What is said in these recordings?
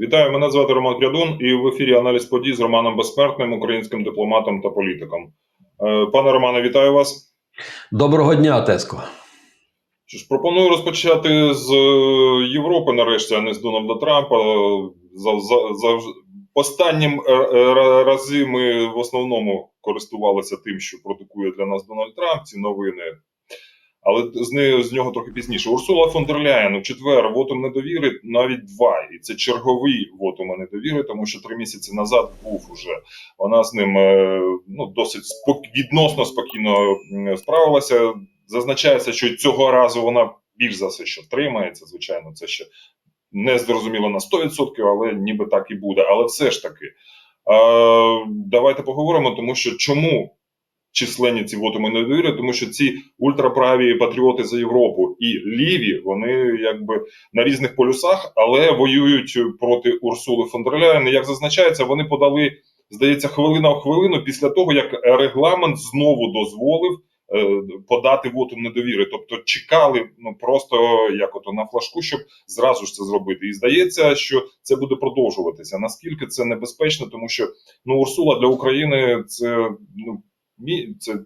Вітаю, мене звати Роман Крядун, і в ефірі аналіз подій з Романом Безсмертним, українським дипломатом та політиком. Е, Пане Романе, вітаю вас. Доброго дня, Теско. Що ж, пропоную розпочати з е, Європи, нарешті, а не з Дональда Трампа. За, за, за останнім е, рази ми в основному користувалися тим, що продукує для нас Дональд Трамп, ці новини. Але з, не, з нього трохи пізніше. Урсула фон дер Ляєн у четвер вотум недовіри навіть два. І це черговий вотум недовіри, тому що три місяці назад був уже. Вона з ним е, ну, досить спок... відносно спокійно справилася. Зазначається, що цього разу вона більш за все, що втримається. Звичайно, це ще не зрозуміло на 100%, але ніби так і буде. Але все ж таки, е, давайте поговоримо, тому що чому численні ці вотуми недовіри, тому що ці ультраправі патріоти за Європу і ліві, вони якби на різних полюсах, але воюють проти Урсули фон дер Ляєн. Як зазначається, вони подали, здається, хвилина в хвилину після того, як регламент знову дозволив. е, Подати вотум недовіри, тобто чекали ну просто як ото на флажку, щоб зразу ж це зробити. І здається, що це буде продовжуватися. Наскільки це небезпечно, тому що ну Урсула для України це ну це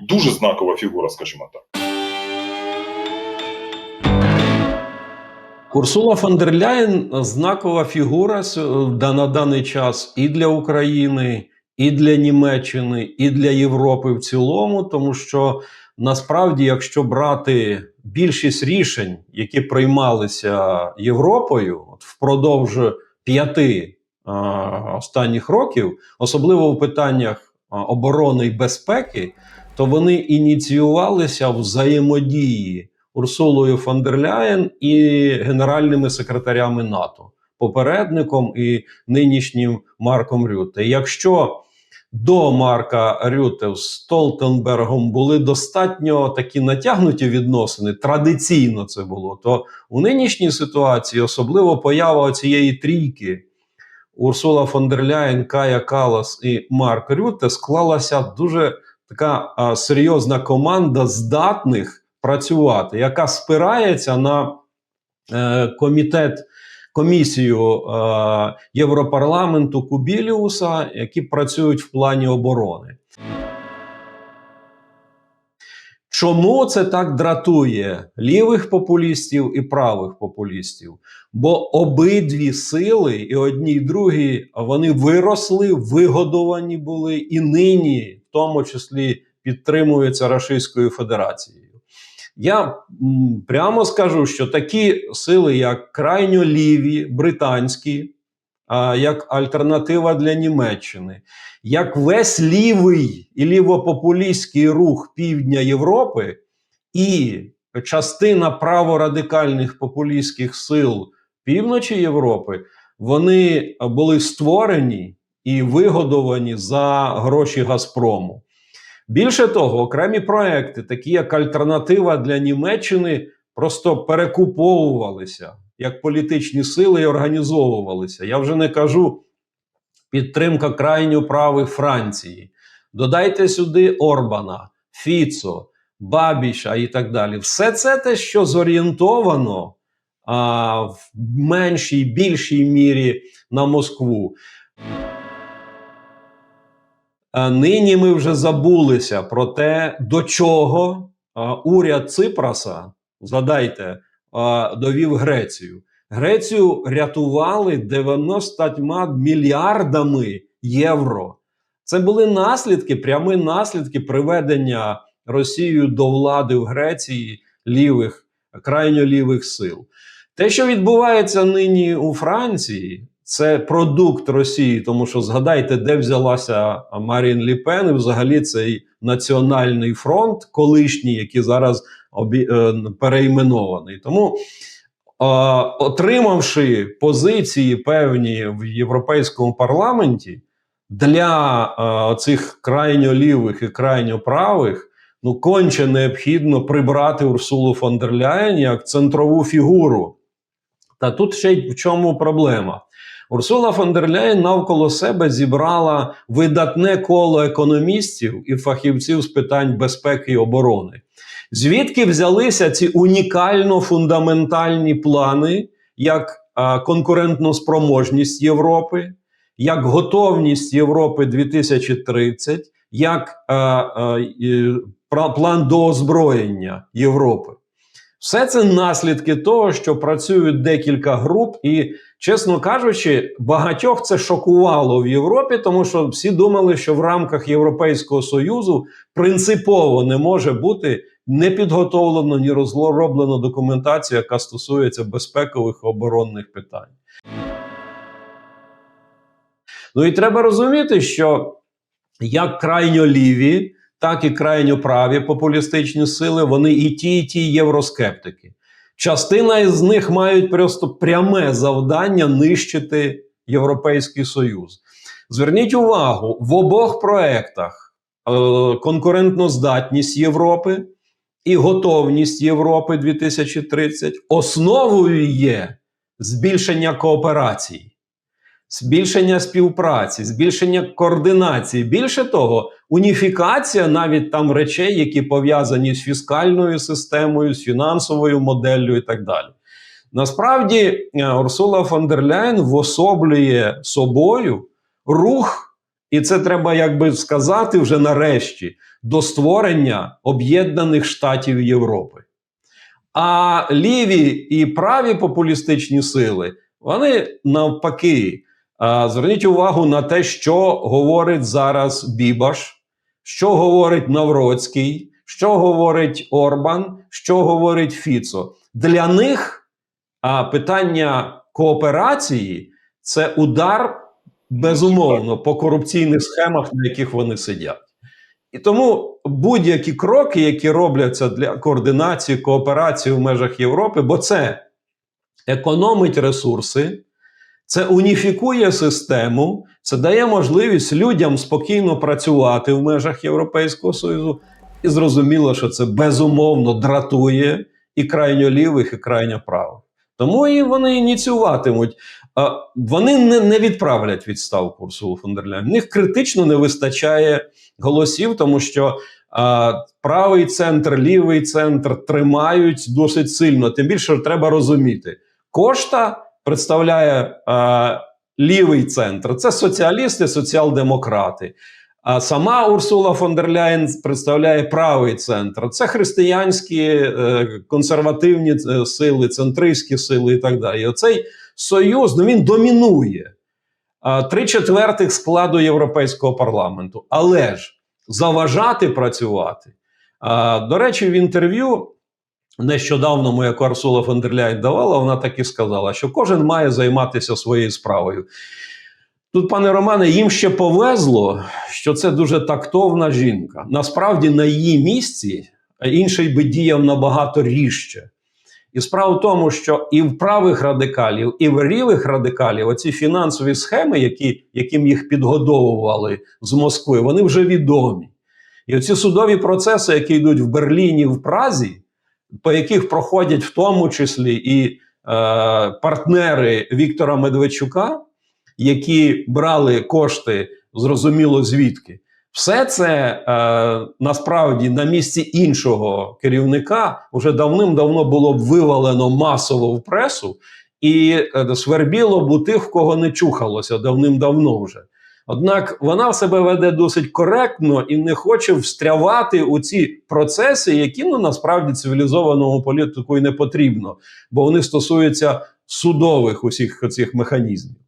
дуже знакова фігура, скажімо так. Урсула фон дер Ляєн знакова фігура на даний час і для України, і для Німеччини, і для Європи в цілому, тому що насправді, якщо брати більшість рішень, які приймалися Європою впродовж п'яти останніх років, особливо в питаннях оборони і безпеки, то вони ініціювалися взаємодії Урсулою фон дер Ляєн і генеральними секретарями НАТО, попередником і нинішнім Марком Рютте. Якщо до Марка Рютте з Столтенбергом були достатньо такі натягнуті відносини, традиційно це було, то у нинішній ситуації, особливо поява цієї трійки Урсула фон дер Ляєн, Кая Калас і Марк Рюте склалася дуже така а, серйозна команда здатних працювати, яка спирається на е, комітет, комісію е, Європарламенту Кубіліуса, які працюють в плані оборони. Чому це так дратує лівих популістів і правих популістів? Бо обидві сили, і одні, і другі, вони виросли, вигодовані були, і нині, в тому числі, підтримуються Російською Федерацією. Я прямо скажу, що такі сили, як крайньо ліві, британські, як альтернатива для Німеччини, як весь лівий і лівопопулістський рух півдня Європи і частина праворадикальних популістських сил півночі Європи, вони були створені і вигодовані за гроші Газпрому. Більше того, окремі проекти, такі як альтернатива для Німеччини, просто перекуповувалися як політичні сили і організовувалися. Я вже не кажу підтримка крайньо правих Франції. Додайте сюди Орбана, Фіцо, Бабіша і так далі. Все це те, що зорієнтовано а, в меншій, більшій мірі на Москву. Нині ми вже забулися про те, до чого уряд Ципраса, згадайте, довів Грецію. Грецію рятували 90 мільярдами євро. Це були наслідки, прямі наслідки приведення Росією до влади в Греції лівих, крайньо лівих сил. Те, що відбувається нині у Франції, це продукт Росії, тому що згадайте, де взялася Марін Ліпен, і взагалі цей національний фронт, колишній, який зараз обі... е, переіменований. Тому, е, отримавши позиції певні в Європейському парламенті для е, цих крайньо лівих і крайньо правих, ну конче необхідно прибрати Урсулу фон дер Ляєн як центрову фігуру. Та тут ще й в чому проблема. Урсула фон дер Ляєн навколо себе зібрала видатне коло економістів і фахівців з питань безпеки і оборони. Звідки взялися ці унікально фундаментальні плани, як конкурентну спроможність Європи, як готовність Європи 2030, як е, е, план до озброєння Європи. Все це наслідки того, що працюють декілька груп, і, чесно кажучи, багатьох це шокувало в Європі, тому що всі думали, що в рамках Європейського Союзу принципово не може бути не підготовлено ні розроблено документацію, яка стосується безпекових оборонних питань. Ну і треба розуміти, що як крайньо ліві, так і крайньо праві популістичні сили, вони і ті, і ті євроскептики. Частина із них мають просто пряме завдання нищити Європейський Союз. Зверніть увагу, в обох проектах е, конкурентноздатність Європи і готовність Європи 2030 основою є збільшення кооперації збільшення співпраці, збільшення координації. Більше того, уніфікація навіть там речей, які пов'язані з фіскальною системою, з фінансовою моделлю і так далі. Насправді, е, Урсула фон дер Ляйн вособлює собою рух, і це треба якби сказати вже нарешті, до створення об'єднаних штатів Європи. А ліві і праві популістичні сили, вони навпаки. Зверніть увагу на те, що говорить зараз Бібаш, що говорить Навроцький, що говорить Орбан, що говорить Фіцо. Для них питання кооперації це удар безумовно по корупційних схемах, на яких вони сидять. І тому будь-які кроки, які робляться для координації кооперації в межах Європи, бо це економить ресурси. Це уніфікує систему, це дає можливість людям спокійно працювати в межах Європейського Союзу. І зрозуміло, що це безумовно дратує і крайньо лівих, і крайньо правих. Тому і вони ініціюватимуть. А, Вони не, не відправлять відставку Урсулу фон дер Ляйн. В них критично не вистачає голосів, тому що а, правий центр, лівий центр тримають досить сильно. Тим більше треба розуміти, кошта представляє е, лівий центр. Це соціалісти, соціал-демократи. А сама Урсула фон дер Ляєн представляє правий центр. Це християнські е, консервативні е, сили, центристські сили і так далі. Оцей союз ну, він домінує три четвертих складу Європейського парламенту. Але ж заважати працювати. До речі, в інтерв'ю нещодавно моя Урсула фон дер Ляйн давала, вона так і сказала, що кожен має займатися своєю справою. Тут, пане Романе, їм ще повезло, що це дуже тактовна жінка. Насправді, на її місці інший би діяв набагато ріжче. І справа в тому, що і в правих радикалів, і в лівих радикалів оці фінансові схеми, які, яким їх підгодовували з Москви, вони вже відомі. І оці судові процеси, які йдуть в Берліні, в Празі, по яких проходять в тому числі і е, партнери Віктора Медведчука, які брали кошти, зрозуміло звідки. Все це е, насправді на місці іншого керівника вже давним-давно було б вивалено масово в пресу і е, свербіло б у тих, в кого не чухалося давним-давно вже. Однак вона себе веде досить коректно і не хоче встрявати у ці процеси, які ну насправді цивілізованому політику і не потрібно, бо вони стосуються судових усіх цих механізмів.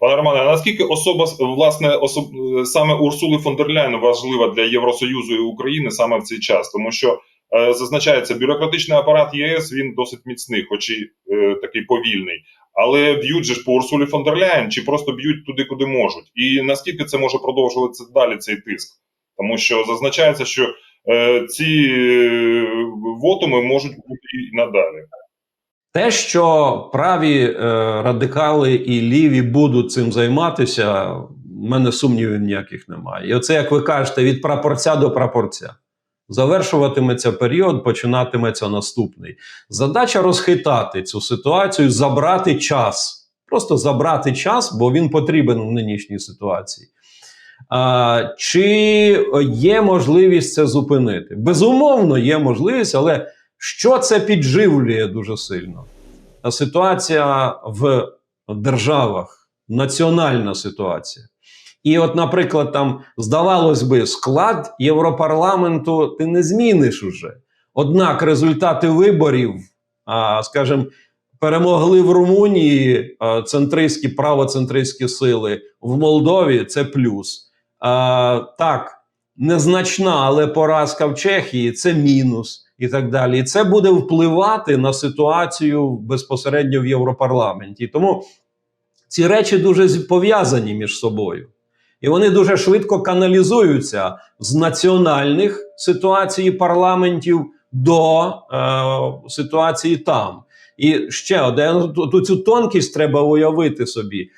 Пане Романе, а наскільки особа власне особ... саме Урсули фон дер Ляйн важлива для Євросоюзу і України саме в цей час, тому що е, зазначається, бюрократичний апарат ЄС він досить міцний, хоч і е, такий повільний. Але б'ють же ж по Урсулі фон дер Ляйн, чи просто б'ють туди, куди можуть. І наскільки це може продовжуватися далі цей тиск? Тому що зазначається, що е, ці е, вотуми можуть бути і надалі. Те, що праві е, радикали і ліві будуть цим займатися, в мене сумнівів ніяких немає. І оце, як ви кажете, від прапорця до прапорця. Завершуватиметься період, починатиметься наступний. Задача розхитати цю ситуацію, забрати час. Просто забрати час, бо він потрібен в нинішній ситуації. А, чи є можливість це зупинити? Безумовно, є можливість, але Що це підживлює дуже сильно? Ситуація в державах, національна ситуація. І, от, наприклад, там здавалось би, склад Європарламенту ти не зміниш уже. Однак результати виборів, скажімо, перемогли в Румунії центристські, правоцентристські сили, в Молдові це плюс. Так, незначна, але поразка в Чехії це мінус і так далі. І це буде впливати на ситуацію безпосередньо в Європарламенті. Тому ці речі дуже пов'язані між собою. І вони дуже швидко каналізуються з національних ситуацій парламентів до е, ситуації там. І ще один ту цю тонкість треба уявити собі.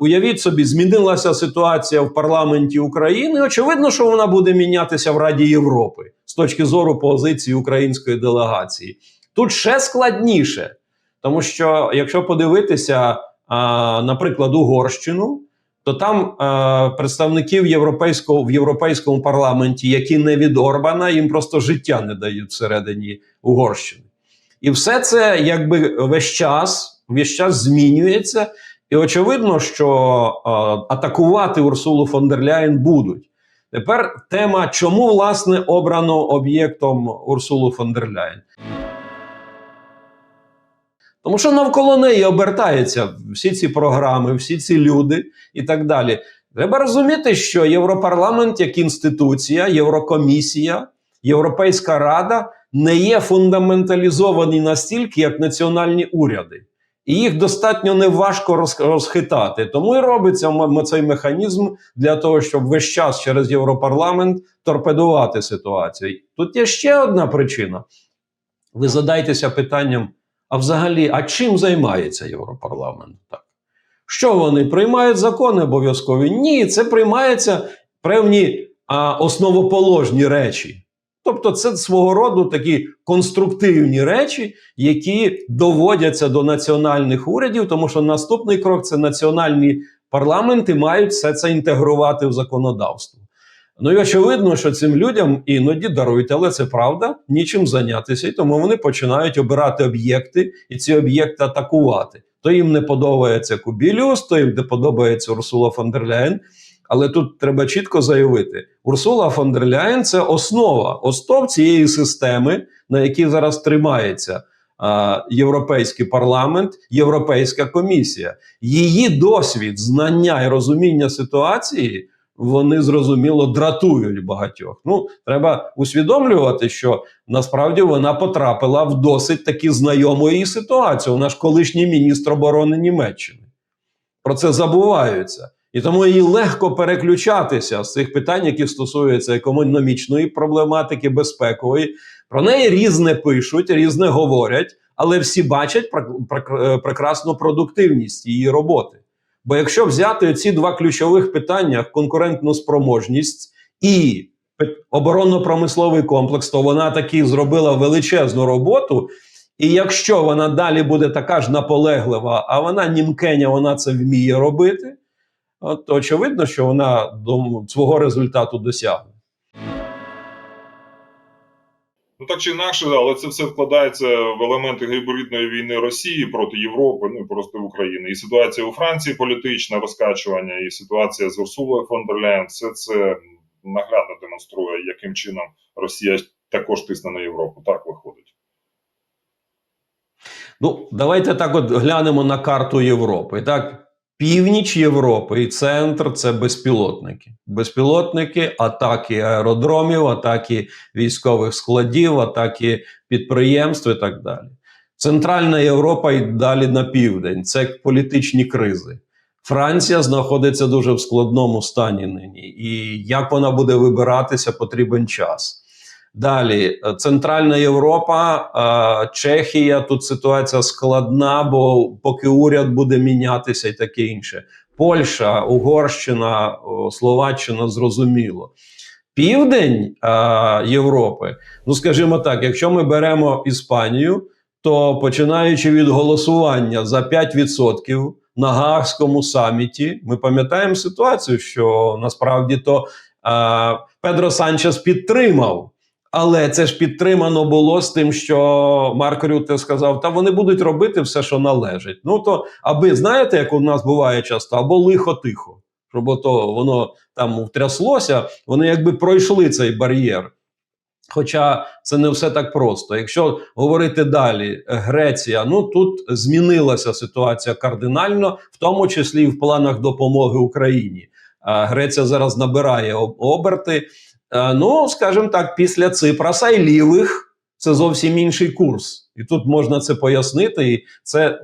Уявіть собі, змінилася ситуація в парламенті України. Очевидно, що вона буде мінятися в Раді Європи з точки зору позиції української делегації. Тут ще складніше, тому що якщо подивитися, наприклад, Угорщину, то там представників європейського в європейському парламенті, які не від Орбана, їм просто життя не дають всередині Угорщини. І все це якби весь час, весь час змінюється. І очевидно, що е, атакувати Урсулу фон дер Ляєн будуть. Тепер тема, чому власне обрано об'єктом Урсулу фон дер Ляєн? Тому що навколо неї обертаються всі ці програми, всі ці люди і так далі. Треба розуміти, що Європарламент як інституція, Єврокомісія, Європейська Рада не є фундаменталізовані настільки, як національні уряди. І їх достатньо неважко розхитати. Тому і робиться цей механізм для того, щоб весь час через Європарламент торпедувати ситуацію. Тут є ще одна причина. Ви задайтеся питанням: а взагалі, а чим займається Європарламент? Так. Що вони приймають закони обов'язкові? Ні, це приймаються певні а, основоположні речі. Тобто, це свого роду такі конструктивні речі, які доводяться до національних урядів, тому що наступний крок це національні парламенти мають все це інтегрувати в законодавство. Ну і очевидно, що цим людям іноді дарують, але це правда, нічим зайнятися, і тому вони починають обирати об'єкти і ці об'єкти атакувати. То їм не подобається Кубіліус, то їм не подобається Урсула фон дер Ляєн. Але тут треба чітко заявити: Урсула фон дер Ляєн – це основа, остов цієї системи, на якій зараз тримається Європейський парламент, Європейська комісія. Її досвід, знання і розуміння ситуації. Вони зрозуміло дратують багатьох. Ну треба усвідомлювати, що насправді вона потрапила в досить таки знайому їй ситуацію. Вона ж колишній міністр оборони Німеччини. Про це забуваються. І тому їй легко переключатися з цих питань, які стосуються економічної проблематики, безпекової. Про неї різне пишуть, різне говорять, але всі бачать пр- пр- прекрасну продуктивність її роботи. Бо якщо взяти ці два ключових питання: конкурентну спроможність і оборонно-промисловий комплекс, то вона таки зробила величезну роботу. І якщо вона далі буде така ж наполеглива, а вона німкеня, вона це вміє робити, то очевидно, що вона до свого результату досягне. Ну так чи інакше, але це все вкладається в елементи гібридної війни Росії проти Європи, ну і проти України. І ситуація у Франції політичне розкачування, і ситуація з Урсулою фон дер Ляєн, все це наглядно демонструє, яким чином Росія також тисне на Європу. Так виходить. Ну, давайте так от глянемо на карту Європи. Так, північ Європи і центр це безпілотники. Безпілотники, атаки аеродромів, атаки військових складів, атаки підприємств і так далі. Центральна Європа і далі на південь це політичні кризи. Франція знаходиться дуже в складному стані нині, і як вона буде вибиратися, потрібен час. Далі, е, Центральна Європа, е, Чехія. Тут ситуація складна, бо поки уряд буде мінятися і таке інше. Польща, Угорщина, Словаччина зрозуміло. Південь е, Європи, ну скажімо так, якщо ми беремо Іспанію, то починаючи від голосування за 5% на Гаагському саміті, ми пам'ятаємо ситуацію, що насправді то Педро Санчес підтримав Але це ж підтримано було з тим, що Марк Рюте сказав: та вони будуть робити все, що належить. Ну то аби знаєте, як у нас буває часто, або лихо тихо, щоб ото воно там втряслося, вони якби пройшли цей бар'єр. Хоча це не все так просто. Якщо говорити далі, Греція, ну тут змінилася ситуація кардинально, в тому числі і в планах допомоги Україні. Греція зараз набирає оберти. Е, Ну, скажімо так, після Ципраса і лівих це зовсім інший курс. І тут можна це пояснити, і це е,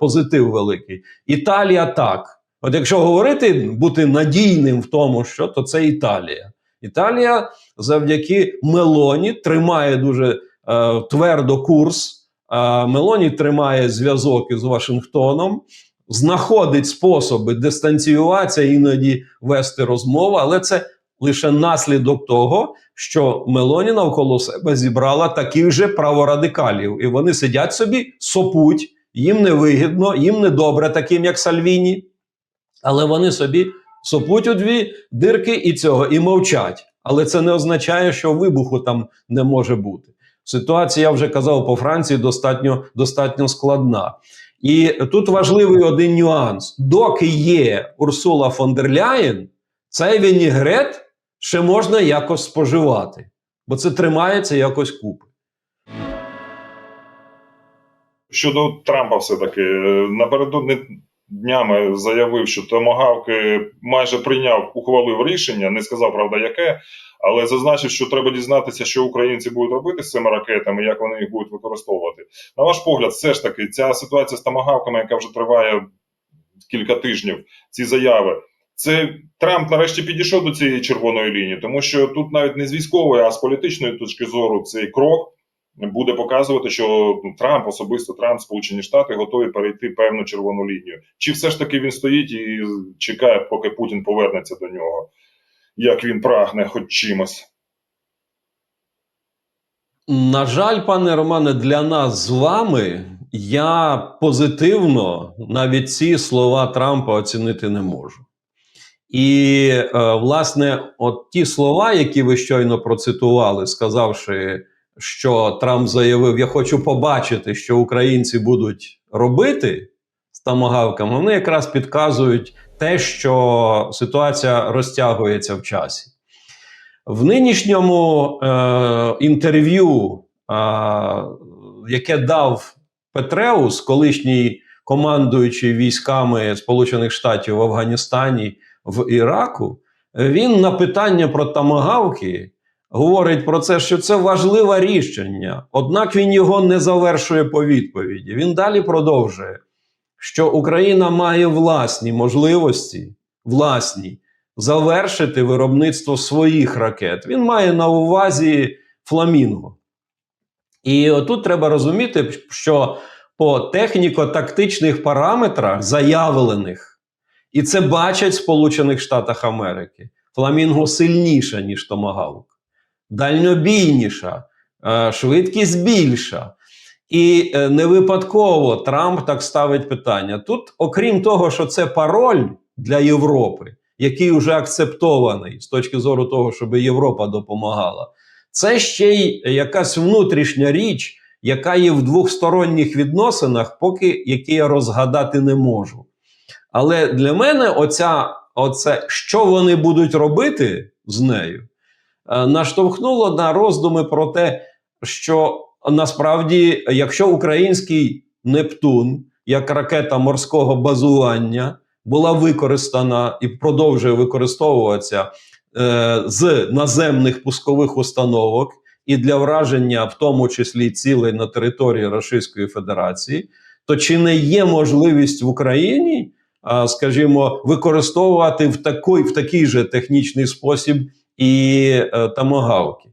позитив великий. Італія так. От якщо говорити, бути надійним в тому, що то це Італія. Італія завдяки Мелоні тримає дуже е, твердо курс. Е, Мелоні тримає зв'язок із Вашингтоном, знаходить способи дистанціюватися, іноді вести розмову, але це лише наслідок того, що Мелоні навколо себе зібрала таких же праворадикалів, і вони сидять собі, сопуть, їм не вигідно, їм не добре, таким як Сальвіні, але вони собі сопуть у дві дирки і цього і мовчать. Але це не означає, що вибуху там не може бути. Ситуація, я вже казав, по Франції достатньо, достатньо складна. І тут важливий один нюанс: доки є Урсула фон дер Ляєн, цей вінігрет ще можна якось споживати, бо це тримається якось купи. Щодо Трампа, все-таки е, напередодні днями заявив, що томагавки майже прийняв, ухвалив рішення, не сказав, правда, яке, але зазначив, що треба дізнатися, що українці будуть робити з цими ракетами, як вони їх будуть використовувати. На ваш погляд, все ж таки, ця ситуація з томагавками, яка вже триває кілька тижнів, ці заяви. Це Трамп нарешті підійшов до цієї червоної лінії, тому що тут навіть не з військової, а з політичної точки зору цей крок буде показувати, що ну, Трамп, особисто Трамп, Сполучені Штати готові перейти певну червону лінію. Чи все ж таки він стоїть і чекає, поки Путін повернеться до нього, як він прагне, хоч чимось. На жаль, пане Романе, для нас з вами я позитивно навіть ці слова Трампа оцінити не можу. І, е, власне, от ті слова, які ви щойно процитували, сказавши, що Трамп заявив: Я хочу побачити, що українці будуть робити з тамагавками, вони якраз підказують те, що ситуація розтягується в часі. В нинішньому е, інтерв'ю, е, яке дав Петреус, колишній командуючий військами Сполучених Штатів в Афганістані в Іраку, він на питання про тамагавки говорить про це, що це важливе рішення. Однак він його не завершує по відповіді. Він далі продовжує, що Україна має власні можливості, власні завершити виробництво своїх ракет. Він має на увазі фламінго. І отут треба розуміти, що по техніко-тактичних параметрах заявлених, і це бачать в Сполучених Штатах Америки. Фламінго сильніша, ніж Томагавк, дальнобійніша, е, швидкість більша. І е, не випадково Трамп так ставить питання. Тут, окрім того, що це пароль для Європи, який вже акцептований з точки зору того, щоб Європа допомагала, це ще й якась внутрішня річ, яка є в двохсторонніх відносинах, поки які я розгадати не можу. Але для мене оця, оце, що вони будуть робити з нею, е, наштовхнуло на роздуми про те, що насправді, якщо український Нептун як ракета морського базування була використана і продовжує використовуватися е, з наземних пускових установок і для враження, в тому числі цілей на території Російської Федерації, то чи не є можливість в Україні, скажімо, використовувати в такий, в такий же технічний спосіб і е, тамагавки?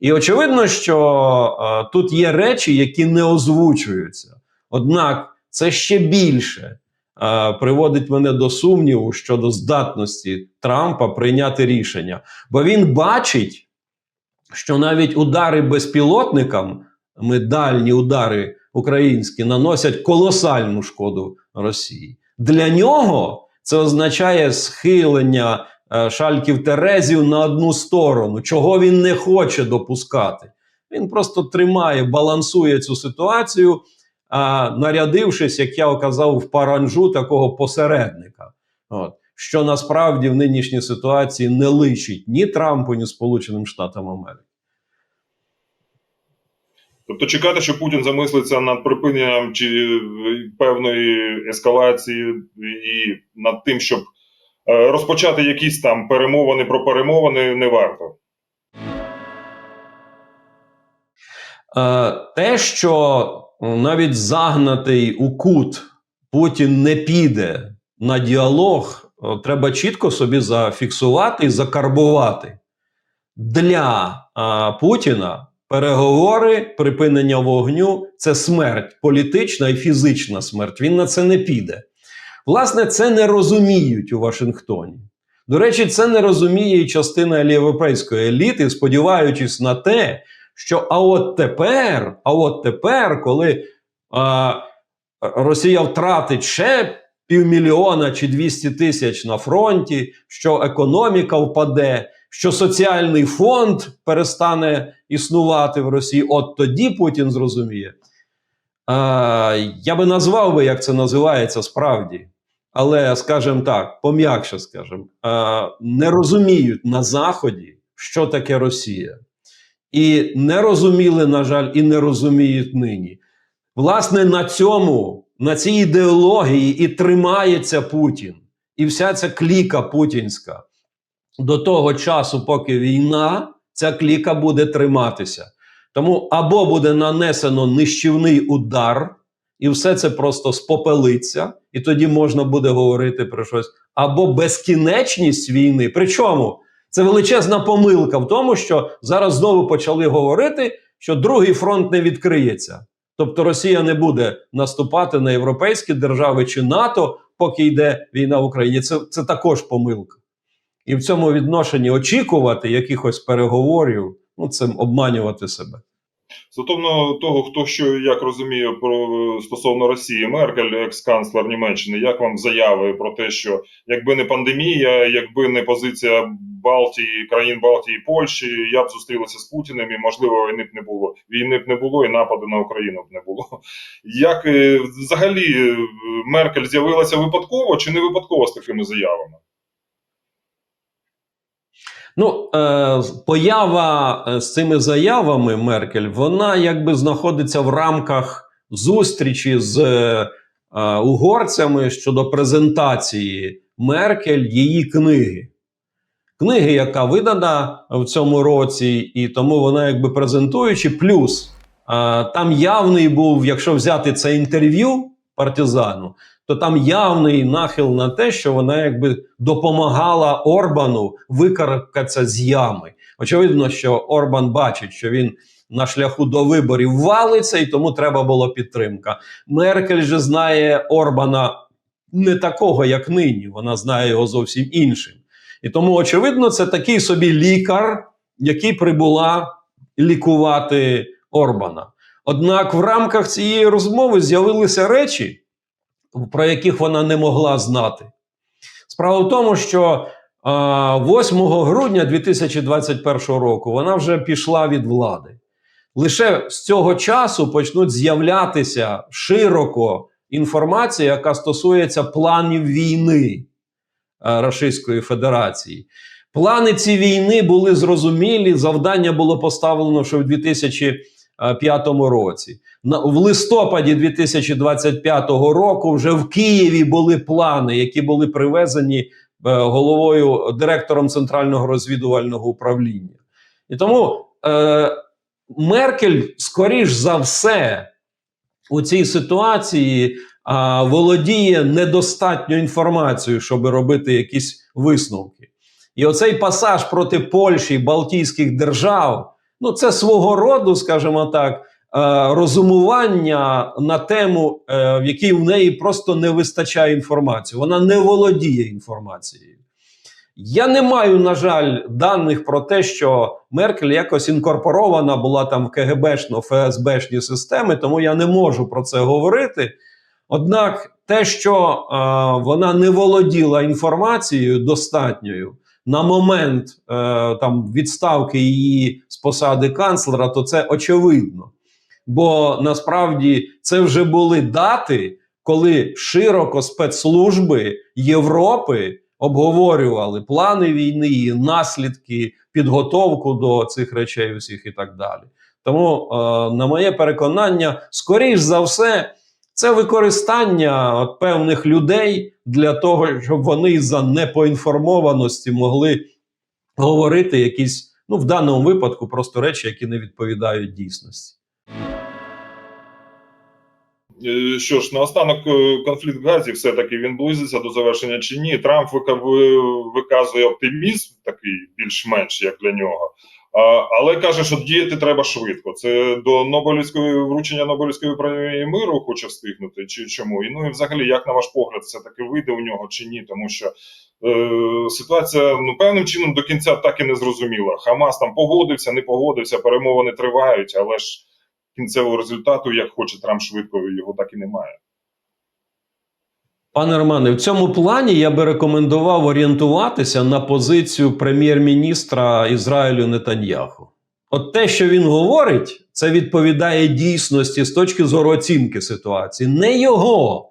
І очевидно, що е, тут є речі, які не озвучуються. Однак це ще більше е, приводить мене до сумніву щодо здатності Трампа прийняти рішення. Бо він бачить, що навіть удари безпілотникам, ми дальні удари українські, наносять колосальну шкоду Росії. Для нього це означає схилення е, Шальків Терезів на одну сторону, чого він не хоче допускати. Він просто тримає, балансує цю ситуацію, а, нарядившись, як я оказав, в паранжу такого посередника. От. Що насправді в нинішній ситуації не личить ні Трампу, ні Сполученим Штатам Америки. Тобто чекати, що Путін замислиться над припиненням чи е, певної ескалації і над тим, щоб е, розпочати якісь там перемовини про перемовини, не варто. Е, те, що навіть загнатий у кут Путін не піде на діалог, треба чітко собі зафіксувати і закарбувати. Для Путіна переговори, припинення вогню це смерть, політична і фізична смерть. Він на це не піде. Власне, це не розуміють у Вашингтоні. До речі, це не розуміє і частина європейської еліти, сподіваючись на те, що а от тепер, а от тепер, коли а, Росія втратить ще півмільйона чи 200 тисяч на фронті, що економіка впаде, що соціальний фонд перестане існувати в Росії, от тоді Путін зрозуміє. А, я би назвав би, як це називається справді. Але, скажімо так, пом'якше скажемо, не розуміють на Заході, що таке Росія. І не розуміли, на жаль, і не розуміють нині. Власне, на цьому, на цій ідеології і тримається Путін. І вся ця кліка путінська до того часу, поки війна, ця кліка буде триматися. Тому або буде нанесено нищівний удар, і все це просто спопелиться, і тоді можна буде говорити про щось, або безкінечність війни. Причому це величезна помилка в тому, що зараз знову почали говорити, що другий фронт не відкриється. Тобто Росія не буде наступати на європейські держави чи НАТО, поки йде війна в Україні. Це, це також помилка. І в цьому відношенні очікувати якихось переговорів, ну це обманювати себе. Стосовно того, хто що як розуміє про стосовно Росії, Меркель, екс-канцлер Німеччини, як вам заяви про те, що якби не пандемія, якби не позиція Балтії, країн Балтії, Польщі, я б зустрілася з Путіним, і можливо війни б не було. Війни б не було, і нападу на Україну б не було. Як е, взагалі е, Меркель з'явилася випадково чи не випадково з такими заявами? Ну, е, поява е, з цими заявами Меркель, вона якби знаходиться в рамках зустрічі з е, угорцями щодо презентації Меркель її книги. Книги, яка видана в цьому році, і тому вона якби презентуючи. Плюс там явний був, якщо взяти це інтерв'ю партизану, то там явний нахил на те, що вона якби допомагала Орбану викаркатися з ями. Очевидно, що Орбан бачить, що він на шляху до виборів валиться, і тому треба було підтримка. Меркель же знає Орбана не такого, як нині. Вона знає його зовсім іншим. І тому, очевидно, це такий собі лікар, який прибула лікувати Орбана. Однак в рамках цієї розмови з'явилися речі, про яких вона не могла знати. Справа в тому, що 8 грудня 2021 року вона вже пішла від влади. Лише з цього часу почнуть з'являтися широко інформація, яка стосується планів війни Російської Федерації. Плани ці війни були зрозумілі. Завдання було поставлено ще в 2005 році. В листопаді 2025 року вже в Києві були плани, які були привезені е, головою директором центрального розвідувального управління. І тому е, Меркель, скоріш за все, у цій ситуації а, володіє недостатньо інформацією, щоб робити якісь висновки. І оцей пасаж проти Польщі, Балтійських держав, ну це свого роду, скажімо так, розумування на тему, е, в якій в неї просто не вистачає інформації. Вона не володіє інформацією. Я не маю, на жаль, даних про те, що Меркель якось інкорпорована була там в КГБшно ФСБшні системи, тому я не можу про це говорити. Однак те, що е, вона не володіла інформацією достатньою, на момент е, там відставки її з посади канцлера, то це очевидно. Бо насправді це вже були дати, коли широко спецслужби Європи обговорювали плани війни, наслідки, підготовку до цих речей усіх і так далі. Тому, е, на моє переконання, скоріш за все, це використання от певних людей для того, щоб вони за непоінформованості могли говорити якісь, ну в даному випадку, просто речі, які не відповідають дійсності. Е, Що ж, наостанок е, конфлікт в Газі все-таки він близиться до завершення чи ні. Трамп виказує оптимізм, такий більш-менш як для нього. Але каже, що діяти треба швидко. Це до Нобелівської вручення Нобелівської премії миру хоче встигнути, чи чому? І ну і взагалі, як на ваш погляд, все таки вийде у нього чи ні? Тому що е, ситуація ну певним чином до кінця так і не зрозуміла. Хамас там погодився, не погодився, перемовини тривають, але ж кінцевого результату, як хоче Трамп швидко, його так і немає. Пане Романе, в цьому плані я би рекомендував орієнтуватися на позицію прем'єр-міністра Ізраїлю Нетаньяху. От те, що він говорить, це відповідає дійсності з точки зору оцінки ситуації, не його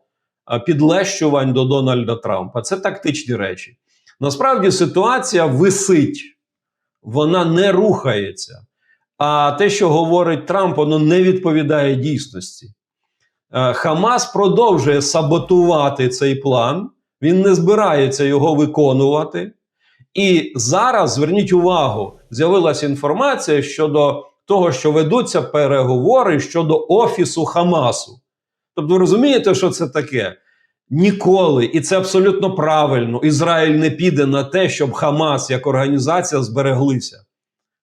підлещувань до Дональда Трампа. Це тактичні речі. Насправді ситуація висить, вона не рухається. А те, що говорить Трамп, воно не відповідає дійсності. Е, Хамас продовжує саботувати цей план, він не збирається його виконувати. І зараз зверніть увагу, з'явилася інформація щодо того, що ведуться переговори щодо офісу Хамасу. Тобто, ви розумієте, що це таке? Ніколи, і це абсолютно правильно. Ізраїль не піде на те, щоб Хамас як організація збереглися.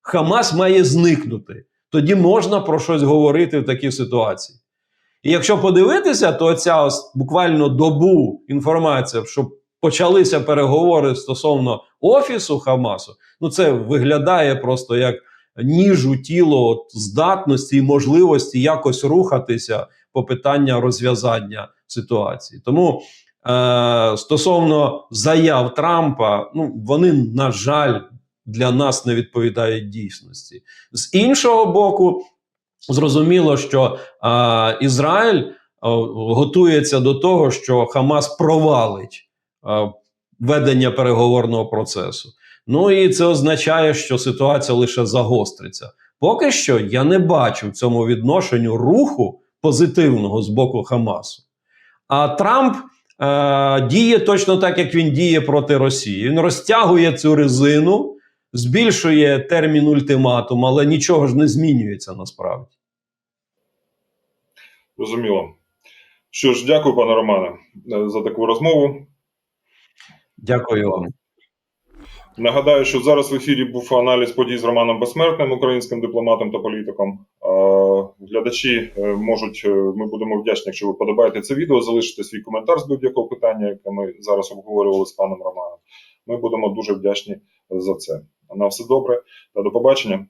Хамас має зникнути. Тоді можна про щось говорити в такій ситуації. І якщо подивитися, то ця ось буквально добу інформація, що почалися переговори стосовно офісу Хамасу, ну це виглядає просто як ніж у тіло от, здатності і можливості якось рухатися по питання розв'язання ситуації. Тому е, стосовно заяв Трампа, ну вони, на жаль, для нас не відповідають дійсності. З іншого боку, зрозуміло, що а, Ізраїль а, готується до того, що Хамас провалить а, ведення переговорного процесу. Ну і це означає, що ситуація лише загостриться. Поки що я не бачу в цьому відношенню руху позитивного з боку Хамасу. А Трамп е, діє точно так, як він діє проти Росії. Він розтягує цю резину, збільшує термін ультиматум, але нічого ж не змінюється насправді. Зрозуміло. Що ж, дякую, пане Романе, е, за таку розмову. Дякую вам. Нагадаю, що зараз в ефірі був аналіз подій з Романом Безсмертним, українським дипломатом та політиком. Глядачі е, можуть, е, ми будемо вдячні, якщо ви подобаєте це відео, залишите свій коментар з будь-якого питання, яке ми зараз обговорювали з паном Романом. Ми будемо дуже вдячні за це. На все добре та до побачення.